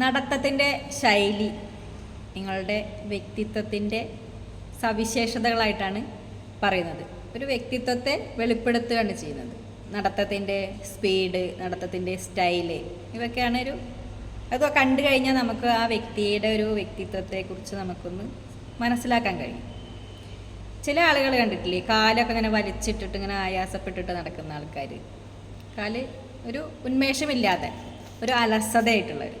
നടത്തത്തിന്റെ ശൈലി നിങ്ങളുടെ വ്യക്തിത്വത്തിന്റെ സവിശേഷതകളായിട്ടാണ് പറയുന്നത്. ഒരു വ്യക്തിത്വത്തെ വെളിപ്പെടുത്തുകയാണ് ചെയ്യുന്നത്. നടത്തത്തിന്റെ സ്പീഡ് നടത്തത്തിന്റെ സ്റ്റൈൽ ഇതൊക്കെയാണ് ഒരു അത് കണ്ടു കഴിഞ്ഞാൽ നമുക്ക് ആ വ്യക്തിയുടെ ഒരു വ്യക്തിത്വത്തെക്കുറിച്ച് നമുക്കൊന്ന് മനസ്സിലാക്കാൻ കഴിയും. ചില ആളുകൾ കണ്ടിട്ടില്ലേ കാലൊക്കെ ഇങ്ങനെ വലിച്ചിട്ടിട്ട് ഇങ്ങനെ ആയാസപ്പെട്ടിട്ട് നടക്കുന്ന ആൾക്കാർ കാൽ ഒരു ഉന്മേഷമില്ലാതെ ഒരു അലസതയായിട്ടുള്ളവർ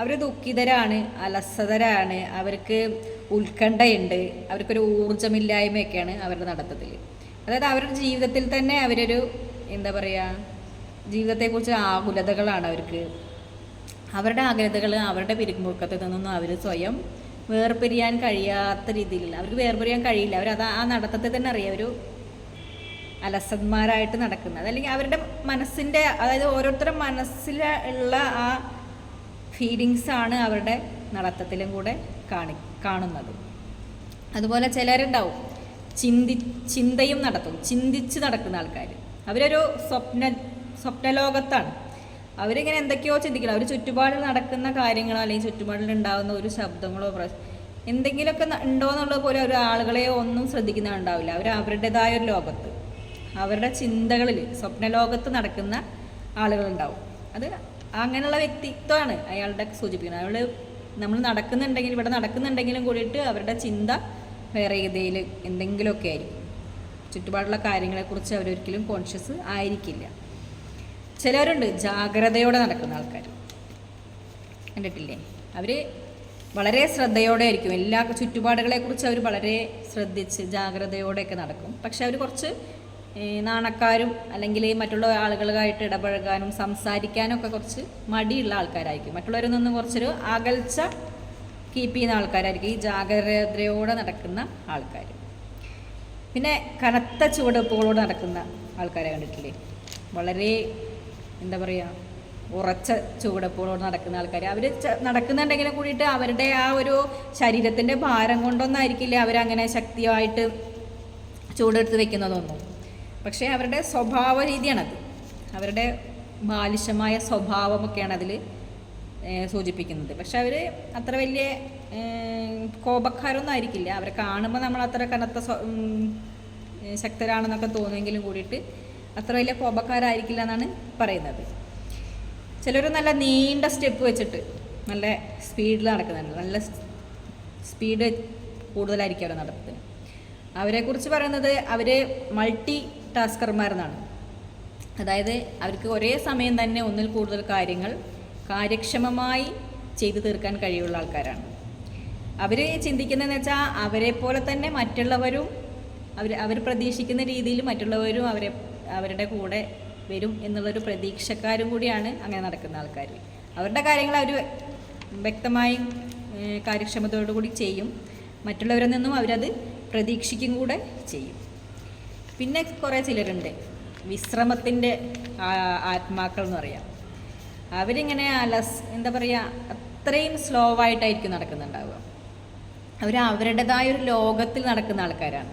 അവർ ദുഃഖിതരാണ് അലസതരാണ് അവർക്ക് ഉത്കണ്ഠയുണ്ട് അവർക്കൊരു ഊർജമില്ലായ്മയൊക്കെയാണ് അവരുടെ നടത്തത്തിൽ അതായത് അവരുടെ ജീവിതത്തിൽ തന്നെ അവരൊരു എന്താ പറയുക ജീവിതത്തെക്കുറിച്ച് ആകുലതകളാണ് അവർക്ക്. അവരുടെ ആകുലതകൾ അവരുടെ പിരിമുറുക്കത്തിൽ നിന്നൊന്നും അവർ സ്വയം വേർപിരിയാൻ കഴിയാത്ത രീതിയിൽ അവർക്ക് വേർപിരിയാൻ കഴിയില്ല. അവർ അത് ആ നടത്തത്തിൽ തന്നെ അറിയാം ഒരു അലസന്മാരായിട്ട് നടക്കുന്നത്. അല്ലെങ്കിൽ അവരുടെ മനസ്സിന്റെ അതായത് ഓരോരുത്തരുടെ മനസ്സിലുള്ള ആ ഫീലിങ്സ് ആണ് അവരുടെ നടത്തത്തിലും കൂടെ കാണി കാണുന്നത്. അതുപോലെ ചിലരുണ്ടാവും ചിന്തി ചിന്തയും നടത്തും ചിന്തിച്ച് നടക്കുന്ന ആൾക്കാർ അവരൊരു സ്വപ്ന സ്വപ്നലോകത്താണ്. അവരിങ്ങനെ എന്തൊക്കെയോ ചിന്തിക്കണം. അവർ ചുറ്റുപാടിൽ നടക്കുന്ന കാര്യങ്ങളോ അല്ലെങ്കിൽ ചുറ്റുപാടിൽ ഉണ്ടാകുന്ന ഒരു ശബ്ദങ്ങളോ എന്തെങ്കിലുമൊക്കെ ഉണ്ടോ എന്നുള്ളത് പോലെ ഒരു ആളുകളെ ഒന്നും ശ്രദ്ധിക്കുന്നുണ്ടാവില്ല അവർ അവരുടേതായ ഒരു ലോകത്ത് അവരുടെ ചിന്തകളിൽ സ്വപ്നലോകത്ത് നടക്കുന്ന ആളുകളുണ്ടാവും. അത് അങ്ങനെയുള്ള വ്യക്തിത്വമാണ് അയാളുടെ സൂചിപ്പിക്കുന്നത്. അയാൾ നമ്മൾ നടക്കുന്നുണ്ടെങ്കിൽ ഇവിടെ നടക്കുന്നുണ്ടെങ്കിലും കൂടിയിട്ട് അവരുടെ ചിന്ത വേറെ ഏതേൽ എന്തെങ്കിലുമൊക്കെ ആയിരിക്കും. ചുറ്റുപാടുള്ള കാര്യങ്ങളെക്കുറിച്ച് അവരൊരിക്കലും കോൺഷ്യസ് ആയിരിക്കില്ല. ചിലരുണ്ട് ജാഗ്രതയോടെ നടക്കുന്ന ആൾക്കാർ കണ്ടിട്ടില്ലേ? അവർ വളരെ ശ്രദ്ധയോടെ ആയിരിക്കും. എല്ലാ ചുറ്റുപാടുകളെക്കുറിച്ച് അവർ വളരെ ശ്രദ്ധിച്ച് ജാഗ്രതയോടെയൊക്കെ നടക്കും. പക്ഷെ അവർ കുറച്ച് നാണക്കാരും അല്ലെങ്കിൽ മറ്റുള്ള ആളുകളുമായിട്ട് ഇടപഴകാനും സംസാരിക്കാനും ഒക്കെ കുറച്ച് മടിയുള്ള ആൾക്കാരായിരിക്കും. മറ്റുള്ളവരിൽ നിന്നും കുറച്ചൊരു അകൽച്ച കീപ്പ് ചെയ്യുന്ന ആൾക്കാരായിരിക്കും. ഈ ജാഗ്രതയോടെ നടക്കുന്ന ആൾക്കാർ പിന്നെ കനത്ത ചുവടുവെപ്പുകളോട് നടക്കുന്ന ആൾക്കാരെ കണ്ടിട്ടില്ലേ? വളരെ എന്താ പറയുക ഉറച്ച ചുവടുവെപ്പുകളോട് നടക്കുന്ന ആൾക്കാർ അവർ നടക്കുന്നുണ്ടെങ്കിലും കൂടിയിട്ട് അവരുടെ ആ ഒരു ശരീരത്തിന്റെ ഭാരം കൊണ്ടൊന്നായിരിക്കില്ല അവരങ്ങനെ ശക്തിയായിട്ട് ചൂടെടുത്ത് വെക്കുന്നതൊന്നും. പക്ഷേ അവരുടെ സ്വഭാവ രീതിയാണത് അവരുടെ ബാലിശമായ സ്വഭാവമൊക്കെയാണ് അതിൽ സൂചിപ്പിക്കുന്നത്. പക്ഷെ അവർ അത്ര വലിയ കോപക്കാരൊന്നും ആയിരിക്കില്ല. അവരെ കാണുമ്പോൾ നമ്മൾ അത്ര കനത്ത ശക്തരാണെന്നൊക്കെ തോന്നുമെങ്കിലും കൂടിയിട്ട് അത്ര വലിയ കോപക്കാരായിരിക്കില്ല എന്നാണ് പറയുന്നത്. ചിലർ നല്ല നീണ്ട സ്റ്റെപ്പ് വെച്ചിട്ട് നല്ല സ്പീഡിൽ നടക്കുന്നുണ്ട്. നല്ല സ്പീഡ് കൂടുതലായിരിക്കും അവരുടെ നടത്തത്തിന്. അവരെക്കുറിച്ച് പറയുന്നത് അവർ മൾട്ടി ടാസ്കർമാരെന്നാണ്. അതായത് അവർക്ക് ഒരേ സമയം തന്നെ ഒന്നിൽ കൂടുതൽ കാര്യങ്ങൾ കാര്യക്ഷമമായി ചെയ്തു തീർക്കാൻ കഴിയുള്ള ആൾക്കാരാണ്. അവർ ചിന്തിക്കുന്നതെന്ന് വെച്ചാൽ അവരെ പോലെ തന്നെ മറ്റുള്ളവരും അവർ അവർ പ്രതീക്ഷിക്കുന്ന രീതിയിൽ മറ്റുള്ളവരും അവരെ അവരുടെ കൂടെ വരും എന്നുള്ളൊരു പ്രതീക്ഷക്കാരും കൂടിയാണ് അങ്ങനെ നടക്കുന്ന ആൾക്കാർ അവരുടെ കാര്യങ്ങൾ അവർ വ്യക്തമായും കാര്യക്ഷമതയോടുകൂടി കൂടി ചെയ്യും. മറ്റുള്ളവരിൽ നിന്നും അവരത് പ്രതീക്ഷിക്കും കൂടെ ചെയ്യും. പിന്നെ കുറേ ചിലരുണ്ട്. വിശ്രമത്തിന്റെ ആത്മാക്കൾ എന്ന് പറയാം. അവരിങ്ങനെ അലസ് എന്താ പറയുക അത്രയും സ്ലോ ആയിട്ടായിരിക്കും നടക്കുന്നുണ്ടാവുക. അവർ അവരുടേതായ ഒരു ലോകത്തിൽ നടക്കുന്ന ആൾക്കാരാണ്.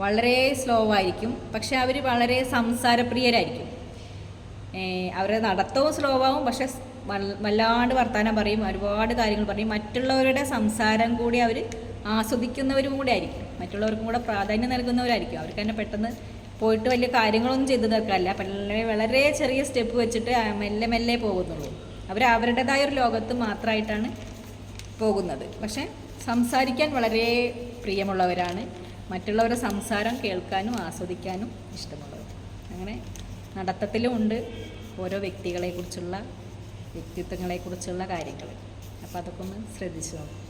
വളരെ സ്ലോ ആയിരിക്കും. പക്ഷെ അവർ വളരെ സംസാരപ്രിയരായിരിക്കും. അവരെ നടത്തവും സ്ലോ ആവും. പക്ഷെ വല്ലാണ്ട് വർത്തമാനം പറയും ഒരുപാട് കാര്യങ്ങൾ പറയും. മറ്റുള്ളവരുടെ സംസാരം കൂടി അവർ ആസ്വദിക്കുന്നവരും കൂടെ ആയിരിക്കും. മറ്റുള്ളവർക്കും കൂടെ പ്രാധാന്യം നൽകുന്നവരായിരിക്കും. അവർക്ക് തന്നെ പെട്ടെന്ന് പോയിട്ട് വലിയ കാര്യങ്ങളൊന്നും ചെയ്തു തീർക്കാറില്ല. വളരെ വളരെ ചെറിയ സ്റ്റെപ്പ് വെച്ചിട്ട് മെല്ലെ മെല്ലെ പോകുന്നുള്ളൂ. അവർ അവരുടേതായ ഒരു ലോകത്ത് മാത്രമായിട്ടാണ് പോകുന്നത്. പക്ഷേ സംസാരിക്കാൻ വളരെ പ്രിയമുള്ളവരാണ്. മറ്റുള്ളവരെ സംസാരം കേൾക്കാനും ആസ്വദിക്കാനും ഇഷ്ടമുള്ളവർ. അങ്ങനെ നടത്തത്തിലും ഉണ്ട് ഓരോ വ്യക്തികളെക്കുറിച്ചുള്ള വ്യക്തിത്വങ്ങളെക്കുറിച്ചുള്ള കാര്യങ്ങൾ. അപ്പോൾ അതൊക്കെ ഒന്ന് ശ്രദ്ധിച്ചു നോക്കും.